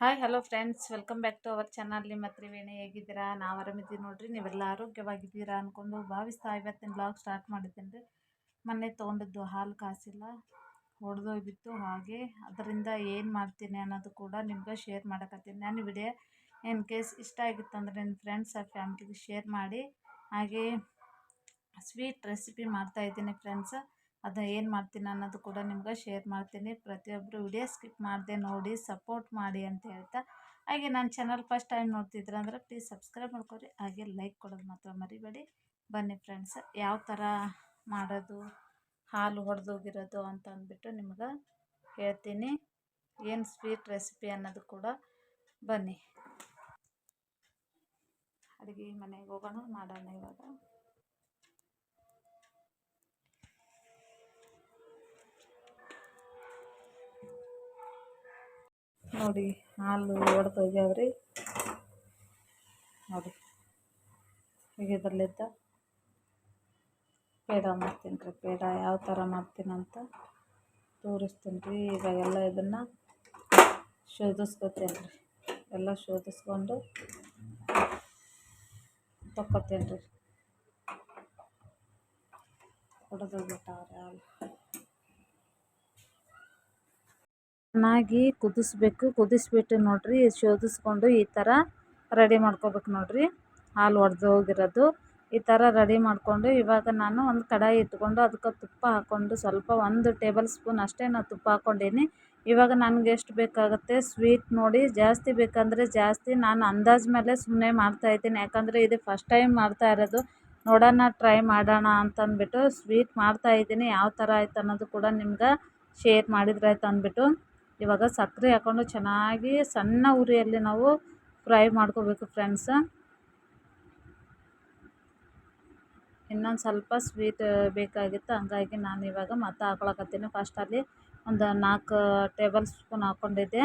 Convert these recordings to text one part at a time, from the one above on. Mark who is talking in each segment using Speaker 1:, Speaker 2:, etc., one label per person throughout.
Speaker 1: Hi hello friends welcome back to our channel ನಿಮ್ಮ ತ್ರಿವೇಣಿ ಹೇಗಿದ್ದೀರಾ? ನಾವು ಆರಾಮಿದ್ದೀವಿ ನೋಡಿರಿ. ನೀವೆಲ್ಲ ಆರೋಗ್ಯವಾಗಿದ್ದೀರಾ ಅಂದ್ಕೊಂಡು ಭಾವಿಸ್ತಾ ಇವತ್ತಿನ ಬ್ಲಾಗ್ ಸ್ಟಾರ್ಟ್ ಮಾಡಿದ್ದೀನಿ ರೀ ಮೊನ್ನೆ ತೊಗೊಂಡಿದ್ದು ಹಾಲು ಕಾಸಿಲ್ಲ ಹೊಡೆದೋಗಿತ್ತು ಹಾಗೆ ಅದರಿಂದ ಏನು ಮಾಡ್ತೀನಿ ಅನ್ನೋದು ಕೂಡ ನಿಮ್ಗೆ ಶೇರ್ ಮಾಡಕತ್ತೀನಿ. ನಾನು ವಿಡಿಯೋ ಇನ್ ಕೇಸ್ ಇಷ್ಟ ಆಗಿತ್ತು ಅಂದರೆ ಫ್ರೆಂಡ್ಸ್ ಆ ಫ್ಯಾಮ್ಲಿಗೆ ಶೇರ್ ಮಾಡಿ. ಹಾಗೆ ಸ್ವೀಟ್ ರೆಸಿಪಿ ಮಾಡ್ತಾಯಿದ್ದೀನಿ ಫ್ರೆಂಡ್ಸ್ ಅದು ಏನು ಮಾಡ್ತೀನಿ ಅನ್ನೋದು ಕೂಡ ನಿಮ್ಗೆ ಶೇರ್ ಮಾಡ್ತೀನಿ. ಪ್ರತಿಯೊಬ್ಬರು ವಿಡಿಯೋ ಸ್ಕಿಪ್ ಮಾಡದೆ ನೋಡಿ ಸಪೋರ್ಟ್ ಮಾಡಿ ಅಂತ ಹೇಳ್ತಾ. ಹಾಗೆ ನನ್ನ ಚಾನಲ್ ಫಸ್ಟ್ ಟೈಮ್ ನೋಡ್ತಿದ್ರೆ ಅಂದರೆ ಪ್ಲೀಸ್ ಸಬ್ಸ್ಕ್ರೈಬ್ ಮಾಡ್ಕೊರಿ. ಹಾಗೆ ಲೈಕ್ ಕೊಡೋದು ಮಾತ್ರ ಮರಿಬೇಡಿ. ಬನ್ನಿ ಫ್ರೆಂಡ್ಸ್ ಯಾವ ಥರ ಮಾಡೋದು, ಹಾಲು ಹೊಡೆದೋಗಿರೋದು ಅಂತ ಅಂದ್ಬಿಟ್ಟು ನಿಮ್ಗೆ ಹೇಳ್ತೀನಿ. ಏನು ಸ್ವೀಟ್ ರೆಸಿಪಿ ಅನ್ನೋದು ಕೂಡ ಬನ್ನಿ. ಅಡುಗೆ ಮನೆಗೆ ಹೋಗೋಣ ಮಾಡೋಣ ಇವಾಗ. ನೋಡಿ, ಹಾಲು ಒಡೆದೋಗ್ಯಾವ್ರಿ ನೋಡಿ, ಈಗ ಇದರಲ್ಲಿದ್ದ ಪೇಡ ಮಾಡ್ತೀನಿ ರೀ. ಪೇಡ ಯಾವ ಥರ ಮಾಡ್ತೀನಂತ ತೋರಿಸ್ತೀನಿ ರೀ. ಈಗ ಎಲ್ಲ ಇದನ್ನು ಶೋಧಿಸ್ಕೊತೀನಿ ರೀ. ಎಲ್ಲ ಶೋಧಿಸ್ಕೊಂಡು ತಕ್ಕೊತೀನಿ ರೀ. ಹೊಡೆದೋಗ್ಬಿಟ್ಟವ್ರೆ ಹಾಲು. ಚೆನ್ನಾಗಿ ಕುದಿಸ್ಬೇಕು. ಕುದಿಸ್ಬಿಟ್ಟು ನೋಡಿರಿ ಶೋಧಿಸ್ಕೊಂಡು ಈ ಥರ ರೆಡಿ ಮಾಡ್ಕೊಬೇಕು ನೋಡಿರಿ. ಹಾಲು ಒಡೆದು ಹೋಗಿರೋದು. ಈ ಥರ ರೆಡಿ ಮಾಡಿಕೊಂಡು ಇವಾಗ ನಾನು ಒಂದು ಕಡಾಯಿ ಇಟ್ಕೊಂಡು ಅದಕ್ಕೆ ತುಪ್ಪ ಹಾಕ್ಕೊಂಡು ಸ್ವಲ್ಪ ಒಂದು ಟೇಬಲ್ ಸ್ಪೂನ್ ಅಷ್ಟೇ ನಾನು ತುಪ್ಪ ಹಾಕ್ಕೊಂಡೀನಿ ಇವಾಗ ನನಗೆ ಎಷ್ಟು ಬೇಕಾಗುತ್ತೆ? ಸ್ವೀಟ್ ನೋಡಿ ಜಾಸ್ತಿ ಬೇಕಂದರೆ ಜಾಸ್ತಿ. ನಾನು ಅಂದಾಜು ಮೇಲೆ ಸುಮ್ಮನೆ ಮಾಡ್ತಾಯಿದ್ದೀನಿ ಯಾಕಂದರೆ ಇದು ಫಸ್ಟ್ ಟೈಮ್ ಮಾಡ್ತಾ ಇರೋದು. ನೋಡೋಣ, ಟ್ರೈ ಮಾಡೋಣ ಅಂತಂದ್ಬಿಟ್ಟು ಸ್ವೀಟ್ ಮಾಡ್ತಾಯಿದ್ದೀನಿ ಯಾವ ಥರ ಆಯ್ತು ಅನ್ನೋದು ಕೂಡ ನಿಮ್ಗೆ ಶೇರ್ ಮಾಡಿದ್ರೆ ಆಯ್ತು ಅಂದ್ಬಿಟ್ಟು. ಇವಾಗ ಸಕ್ಕರೆ ಹಾಕ್ಕೊಂಡು ಚೆನ್ನಾಗಿ ಸಣ್ಣ ಉರಿಯಲ್ಲಿ ನಾವು ಫ್ರೈ ಮಾಡ್ಕೋಬೇಕು ಫ್ರೆಂಡ್ಸ್. ಇನ್ನೊಂದು ಸ್ವಲ್ಪ ಸ್ವೀಟ್ ಬೇಕಾಗಿತ್ತು, ಹಂಗಾಗಿ ನಾನು ಇವಾಗ ಮತ್ತೆ ಹಾಕೊಳಕತ್ತೀನಿ. ಫಸ್ಟಲ್ಲಿ ಒಂದು ನಾಲ್ಕು ಟೇಬಲ್ ಸ್ಪೂನ್ ಹಾಕ್ಕೊಂಡಿದ್ದೆ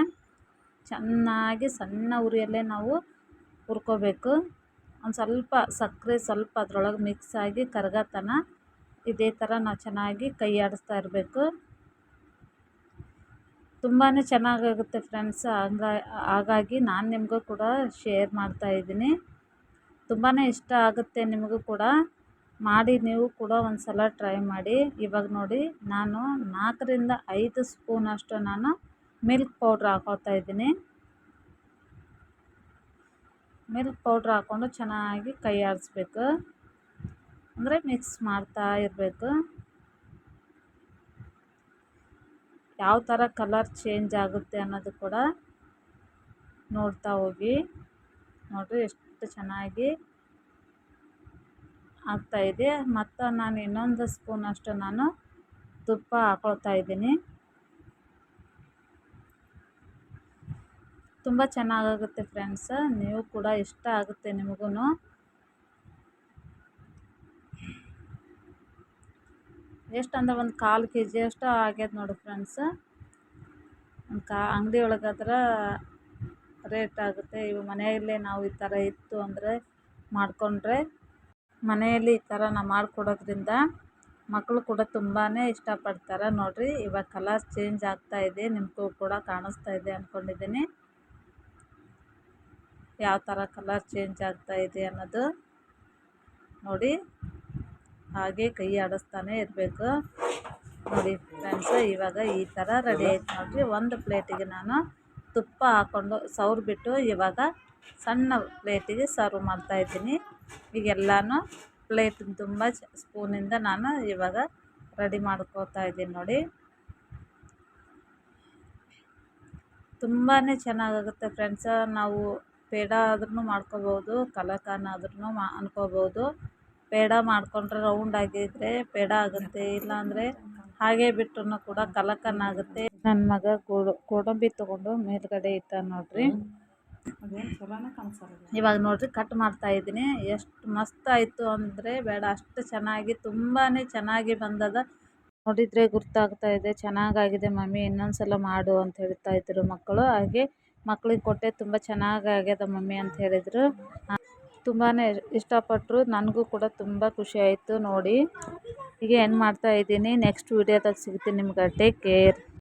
Speaker 1: ಚೆನ್ನಾಗಿ ಸಣ್ಣ ಉರಿಯಲ್ಲೇ ನಾವು ಹುರ್ಕೋಬೇಕು. ಒಂದು ಸ್ವಲ್ಪ ಸಕ್ಕರೆ ಸ್ವಲ್ಪ ಅದರೊಳಗೆ ಮಿಕ್ಸ್ ಆಗಿ ಕರಗತನ ಇದೇ ಥರ ನಾವು ಚೆನ್ನಾಗಿ ಕೈ ಆಡಿಸ್ತಾ ಇರಬೇಕು. ತುಂಬಾ ಚೆನ್ನಾಗಾಗುತ್ತೆ ಫ್ರೆಂಡ್ಸ್ ಹಂಗ, ಹಾಗಾಗಿ ನಾನು ನಿಮಗೂ ಕೂಡ ಶೇರ್ ಮಾಡ್ತಾಯಿದ್ದೀನಿ ತುಂಬಾ ಇಷ್ಟ ಆಗುತ್ತೆ ನಿಮಗೂ ಕೂಡ. ಮಾಡಿ ನೀವು ಕೂಡ ಒಂದು ಸಲ ಟ್ರೈ ಮಾಡಿ. ಇವಾಗ ನೋಡಿ, ನಾನು ನಾಲ್ಕರಿಂದ ಐದು ಸ್ಪೂನಷ್ಟು ನಾನು ಮಿಲ್ಕ್ ಪೌಡ್ರ್ ಹಾಕೋತಾ ಇದ್ದೀನಿ. ಮಿಲ್ಕ್ ಪೌಡ್ರ್ ಹಾಕ್ಕೊಂಡು ಚೆನ್ನಾಗಿ ಕೈ ಆಡಿಸ್ಬೇಕು ಅಂದರೆ ಮಿಕ್ಸ್ ಮಾಡ್ತಾ ಇರಬೇಕು. ಯಾವ ಥರ ಕಲರ್ ಚೇಂಜ್ ಆಗುತ್ತೆ ಅನ್ನೋದು ಕೂಡ ನೋಡ್ತಾ ಹೋಗಿ. ನೋಡಿರಿ ಎಷ್ಟು ಚೆನ್ನಾಗಿ ಆಗ್ತಾಯಿದೆ ಮತ್ತು ನಾನು ಇನ್ನೊಂದು ಸ್ಪೂನಷ್ಟು ನಾನು ತುಪ್ಪ ಹಾಕೊಳ್ತಾ ಇದ್ದೀನಿ. ತುಂಬ ಚೆನ್ನಾಗಾಗುತ್ತೆ ಫ್ರೆಂಡ್ಸ್ ನೀವು ಕೂಡ ಇಷ್ಟ ಆಗುತ್ತೆ ನಿಮಗೂ ಎಷ್ಟು ಅಂದ್ರೆ ಒಂದು ಕಾಲು ಕೆ ಜಿ ಅಷ್ಟು ಆಗ್ಯದ ನೋಡಿ ಫ್ರೆಂಡ್ಸ್. ಕಾ ಅಂಗಡಿ ಒಳಗಾದ್ರೆ ರೇಟ್ ಆಗುತ್ತೆ. ಇವು ಮನೆಯಲ್ಲೇ ನಾವು ಈ ಥರ ಇತ್ತು ಅಂದರೆ ಮಾಡಿಕೊಂಡ್ರೆ ಮನೆಯಲ್ಲಿ ಈ ಥರ ನಾವು ಮಾಡಿಕೊಡೋದ್ರಿಂದ ಮಕ್ಕಳು ಕೂಡ ತುಂಬಾ ಇಷ್ಟಪಡ್ತಾರೆ ನೋಡಿರಿ. ಇವಾಗ ಕಲರ್ ಚೇಂಜ್ ಆಗ್ತಾ ಇದೆ. ನಿಮಗೂ ಕೂಡ ಕಾಣಿಸ್ತಾ ಇದೆ ಅಂದ್ಕೊಂಡಿದ್ದೀನಿ ಯಾವ ಥರ ಕಲರ್ ಚೇಂಜ್ ಆಗ್ತಾ ಇದೆ ಅನ್ನೋದು ನೋಡಿ. ಹಾಗೆ ಕೈ ಆಡಿಸ್ತಾನೆ ಇರಬೇಕು. ನೋಡಿ ಫ್ರೆಂಡ್ಸ್ ಇವಾಗ ಈ ಥರ ರೆಡಿ ಆಯ್ತು ನೋಡಿರಿ. ಒಂದು ಪ್ಲೇಟಿಗೆ ನಾನು ತುಪ್ಪ ಹಾಕ್ಕೊಂಡು ಸವ್ರಿಬಿಟ್ಟು ಇವಾಗ ಸಣ್ಣ ಪ್ಲೇಟಿಗೆ ಸರ್ವ್ ಮಾಡ್ತಾಯಿದ್ದೀನಿ ಈಗೆಲ್ಲನೂ ಪ್ಲೇಟ್ ತುಂಬ ಸ್ಪೂನಿಂದ ನಾನು ಇವಾಗ ರೆಡಿ ಮಾಡ್ಕೋತಾ ಇದ್ದೀನಿ ನೋಡಿ. ತುಂಬಾ ಚೆನ್ನಾಗಾಗುತ್ತೆ ಫ್ರೆಂಡ್ಸ ನಾವು ಪೇಡ ಆದ್ರೂ ಮಾಡ್ಕೋಬೋದು, ಕಲಾಕಾನ್ ಆದ್ರೂ ಮಾ, ಅನ್ಕೋಬೋದು. ಪೇಡ ಮಾಡಿಕೊಂಡ್ರೆ ರೌಂಡ್ ಪೇಡ ಆಗುತ್ತೆ, ಇಲ್ಲಾಂದರೆ ಹಾಗೆ ಬಿಟ್ರೂ ಕೂಡ ಕಲಾಕನ್ ಆಗುತ್ತೆ ನನ್ನ ಮಗ ಗೋಡು ಗೋಡಂಬಿ ತೊಗೊಂಡು ಮೇಲುಗಡೆ ಇಟ್ಟ ನೋಡಿರಿ. ಇವಾಗ ನೋಡಿರಿ ಕಟ್ ಮಾಡ್ತಾಯಿದ್ದೀನಿ ಎಷ್ಟು ಮಸ್ತ್ ಆಯಿತು ಅಂದರೆ ಬೇಡ, ಅಷ್ಟು ಚೆನ್ನಾಗಿ ತುಂಬಾ ಚೆನ್ನಾಗಿ ಬಂದದ. ನೋಡಿದರೆ ಗುರ್ತಾಗ್ತಾ ಇದೆ, ಚೆನ್ನಾಗಾಗಿದೆ ಮಮ್ಮಿ ಇನ್ನೊಂದು ಸಲ ಮಾಡು ಅಂತ ಹೇಳ್ತಾ ಇದ್ರು ಮಕ್ಕಳು. ಹಾಗೆ ಮಕ್ಳಿಗೆ ಕೊಟ್ಟೆ ತುಂಬ ಚೆನ್ನಾಗಿ ಆಗ್ಯದ ಮಮ್ಮಿ ಅಂತ ಹೇಳಿದರು. ತುಂಬಾ ಇಷ್ಟಪಟ್ಟರು ನನಗೂ ಕೂಡ ತುಂಬ ಖುಷಿ ಆಯಿತು ನೋಡಿ. ಹೀಗೆ ಏನು ಮಾಡ್ತಾಯಿದ್ದೀನಿ ನೆಕ್ಸ್ಟ್ ವೀಡಿಯೋದಾಗ ಸಿಗ್ತೀನಿ ನಿಮ್ಗೆ ಟೇಕ್ ಕೇರ್